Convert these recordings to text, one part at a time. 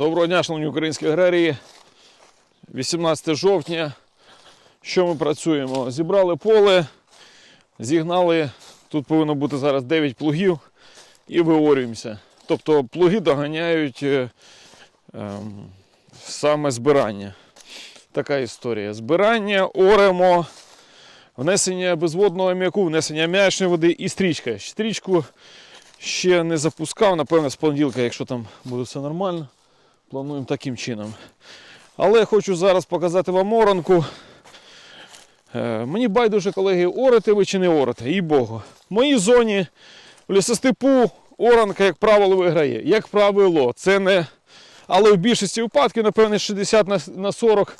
Доброго дня, шановні українські аграрії. 18 жовтня. Що ми працюємо? Зібрали поле, зігнали. Тут повинно бути зараз 9 плугів і виорюємося. Тобто плуги доганяють е, ем, саме збирання. Така історія. Збирання, оремо, внесення безводного аміаку, внесення м'ячної води і стрічка. Стрічку ще не запускав, напевно, з понеділка, якщо там буде все нормально. Плануємо таким чином. Але хочу зараз показати вам оранку. Е, Мені байдуже, колеги, орете ви чи не орете, їй Богу. В моїй зоні в лісостепу оранка, як правило, виграє. Як правило, це не. Але в більшості випадків, напевне, 60 на- на 40,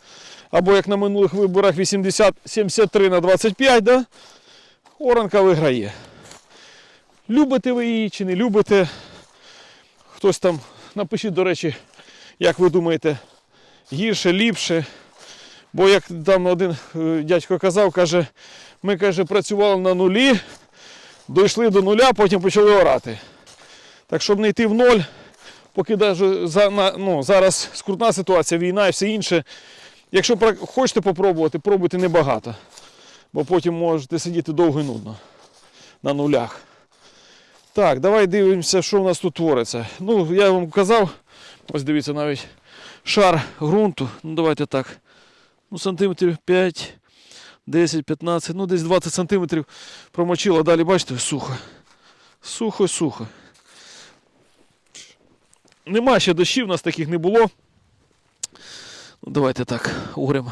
або як на минулих виборах 80-73 на 25, да? оранка виграє. Любите ви її чи не любите? Хтось там, напишіть, до речі, як ви думаєте, гірше, ліпше. Бо як там один е, дядько казав, каже, ми каже, працювали на нулі, дійшли до нуля, потім почали орати. Так щоб не йти в ноль, поки ну, зараз скрутна ситуація, війна і все інше. Якщо хочете попробувати, пробуйте небагато. Бо потім можете сидіти довго і нудно на нулях. Так, давай дивимося, що у нас тут твориться. Ну, я вам казав, ось дивіться навіть шар ґрунту. Ну, давайте так. Ну, сантиметрів 5, 10, 15, ну десь 20 сантиметрів промочило. Далі, бачите, сухо. Сухо, сухо. Нема ще дощів, у нас таких не було. Ну, давайте так, угрем.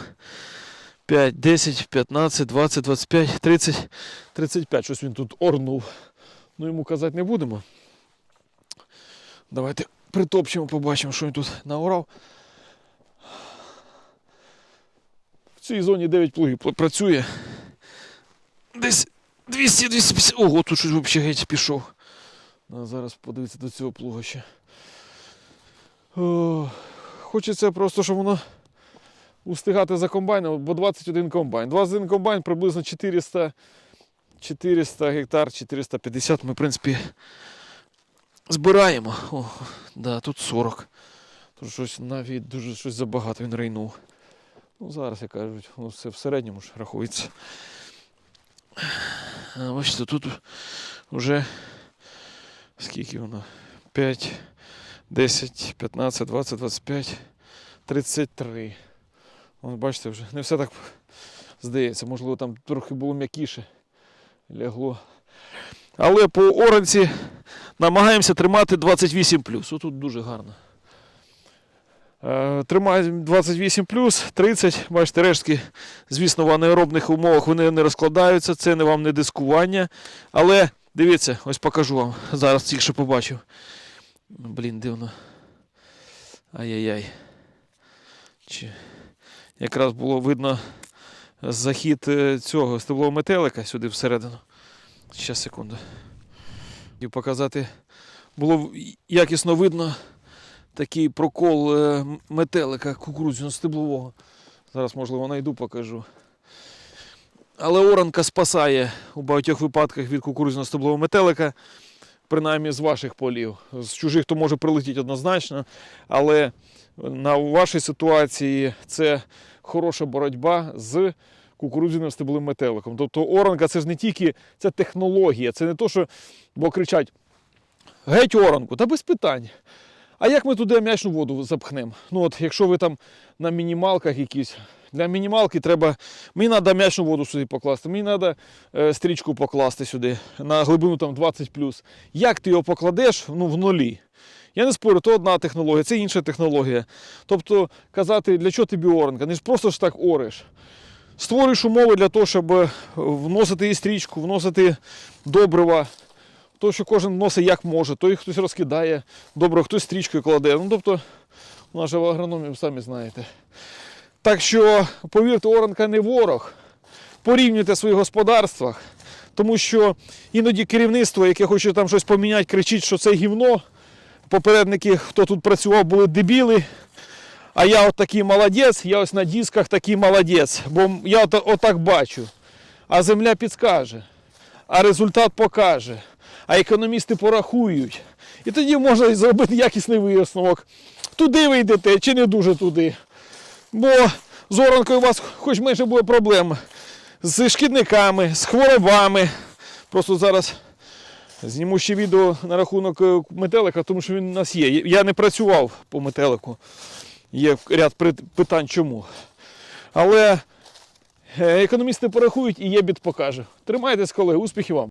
5, 10, 15, 20, 25, 30, 35. Щось він тут орнув. Ну йому казати не будемо. Давайте притопчемо, побачимо, що він тут наорав. В цій зоні 9 плугів працює. Десь 200-250. Ого, тут щось взагалі геть пішов. А зараз подивитися до цього плуга ще. О, хочеться просто, щоб воно устигати за комбайном, бо 21 комбайн. 21 комбайн приблизно 400 400 гектар, 450 ми, в принципі, збираємо. О, да, тут 40. Тут щось навіть дуже щось забагато він рейнув. Ну, зараз, як кажуть, ну, все в середньому ж рахується. А, бачите, тут вже скільки воно? 5, 10, 15, 20, 25, 33. Вон, бачите, вже не все так здається. Можливо, там трохи було м'якіше лягло. Але по оранці намагаємося тримати 28 Отут дуже гарно. Е, Тримаємо 28 30. Бачите, рештки, звісно, в анаеробних умовах вони не розкладаються, це не вам не дискування. Але дивіться, ось покажу вам. Зараз тільки що побачив. Блін, дивно. Ай-яй-яй. Чи... Якраз було видно захід е, цього стеблового метелика сюди всередину. Ще секунду. І показати було якісно видно такий прокол е, метелика кукурудзяно стеблового. Зараз, можливо, знайду, покажу. Але оранка спасає у багатьох випадках від кукурудзяно стеблового метелика, принаймні з ваших полів. З чужих то може прилетіти однозначно, але на вашій ситуації це хороша боротьба з кукурудзяним стебловим метеликом. Тобто оранка це ж не тільки це технологія, це не то, що бо кричать геть оранку, та без питань. А як ми туди м'ячну воду запхнемо? Ну от, якщо ви там на мінімалках якісь. Для мінімалки треба. Мені треба м'ячну воду сюди покласти, мені треба е, стрічку покласти сюди на глибину там 20 Як ти його покладеш ну, в нулі? Я не спорю, то одна технологія, це інша технологія. Тобто казати, для чого тобі оранка? Не ж просто ж так ориш. Створюєш умови для того, щоб е, вносити і стрічку, вносити добрива. То, що кожен вносить як може, то їх хтось розкидає добре, хтось стрічкою кладе. Ну, тобто, у нас же в агрономії, самі знаєте. Так що, повірте, оранка не ворог. Порівнюйте в своїх господарствах, тому що іноді керівництво, яке хоче там щось поміняти, кричить, що це гівно. Попередники, хто тут працював, були дебіли. А я от такий молодець, я ось на дисках такий молодець, бо я от, отак бачу. А земля підскаже, а результат покаже, а економісти порахують. І тоді можна зробити якісний висновок. туди ви йдете чи не дуже туди. Бо з оранкою у вас хоч менше буде проблем. З шкідниками, з хворобами. Просто зараз зніму ще відео на рахунок е, метелика, тому що він у нас є. Я не працював по метелику. Є ряд питань чому. Але е, економісти порахують і єбіт покаже. Тримайтесь, колеги, успіхів вам!